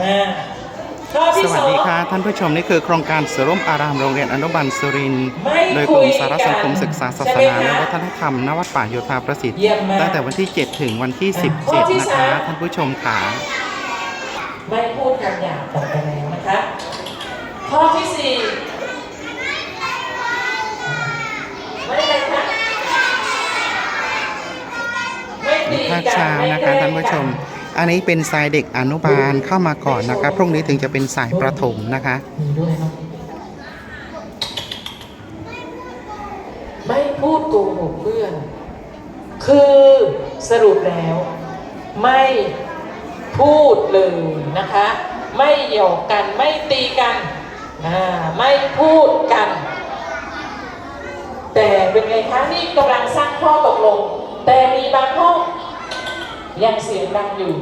อ่าข้อสที่วัสสอง ดีค่ะ ท่านผู้ชมนี่คือโครงการเสริมอารามโรงเรียนอนุบาลสุรินทร์ไม่โดยกคุรยมสารสังคมศึกษาศาสใช่นาไหมคะและวัฒนธรรมณวัดป่าโยธาประสิทธิ์เยี่ยมมากตั้งแต่วันที่ 7 ถึงวันที่ ข้อที่17 นะคะสามท่านผู้ชมค่ะไม่พูดคำหยาบต่อไปแล้วนะคะข้อที่สี่ไม่อะไรคะไม่ตีภาคกัเช้าไม่นะแกล้คะงท่านผู้ชม อันนี้เป็นสายเด็กอนุบาลเข้ามาก่อนนะคะพรุ่งนี้ถึงจะเป็นสายประถมนะคะไม่พูดโกหกเพื่อน คือสรุปแล้ว ไม่พูดเลยนะคะ ไม่หยอกกันไม่ตีกันอ่าไม่พูดกัน แต่เป็นไงคะนี่กำลังสร้างข้อตกลง แต่มีบางห้อ ยังเสียงดังอยู่